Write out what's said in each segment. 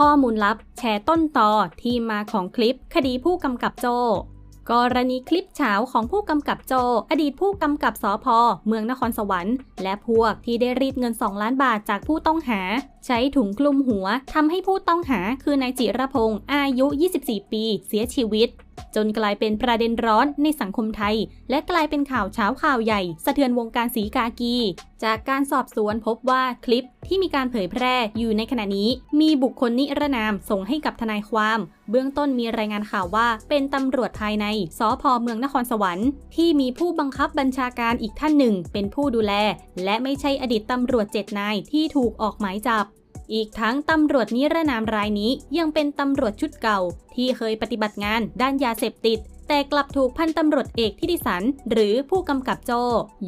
ข้อมูลลับ แชร์ต้นต่อที่มาของคลิป คดีผู้กำกับโจ กรณีคลิปเฉาของผู้กำกับโจ อดีตผู้กำกับสอพอเมืองนครสวรรค์ และพวกที่ได้รีดเงิน 2 ล้านบาทจากผู้ต้องหา ใช้ถุงคลุมหัวทำให้ผู้ต้องหาคือนายจิรพงศ์อายุ 24 ปี เสียชีวิต จนกลายเป็นประเด็นร้อนในสังคมไทย และกลายเป็นข่าวเช้าข่าวใหญ่ สะเทือนวงการสีกากี จากการสอบสวนพบว่าคลิปที่มีการเผยแพร่อยู่ในขณะนี้ มีบุคคลนิรนามส่งให้กับทนายความ เบื้องต้นมีรายงานข่าวว่า เป็นตำรวจภายในสพเมืองนครสวรรค์ที่มีผู้บังคับบัญชาการอีกท่านหนึ่ง เป็นผู้ดูแล และไม่ใช่อดีตตำรวจเจ็ดนายที่ถูกออกหมายจับ อีกทั้งตำรวจนิรนามรายนี้ยังเป็นตำรวจชุดเก่า ที่เคยปฏิบัติงานด้านยาเสพติด แต่กลับถูกพันตำรวจเอกทิติสัน หรือผู้กำกับโจ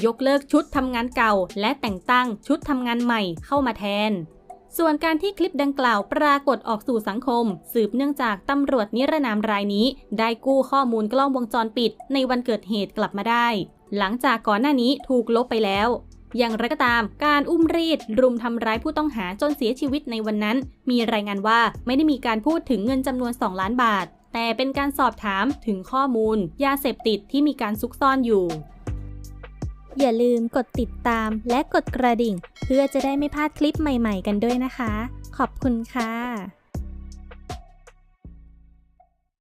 ยกเลิกชุดทำงานเก่า และแต่งตั้งชุดทำงานใหม่เข้ามาแทนส่วนการที่คลิปดังกล่าวปรากฏออกสู่สังคม สืบเนื่องจากตำรวจนิรนามรายนี้ ได้กู้ข้อมูลกล้องวงจรปิด ในวันเกิดเหตุกลับมาได้ หลังจากก่อนหน้านี้ถูกลบไปแล้ว อย่างไรก็ตาม การอุ้มรีด รุมทำร้ายผู้ต้องหาจนเสียชีวิตในวันนั้น มีรายงานว่าไม่ได้มีการพูดถึงเงินจำนวน 2 ล้านบาท แต่เป็นการสอบถามถึงข้อมูล ยาเสพติดที่มีการซุกซ่อนอยู่ อย่าลืมกดติดตามและกดกระดิ่ง เพื่อจะได้ไม่พลาดคลิปใหม่ ๆ กันด้วยนะคะ ขอบคุณค่ะ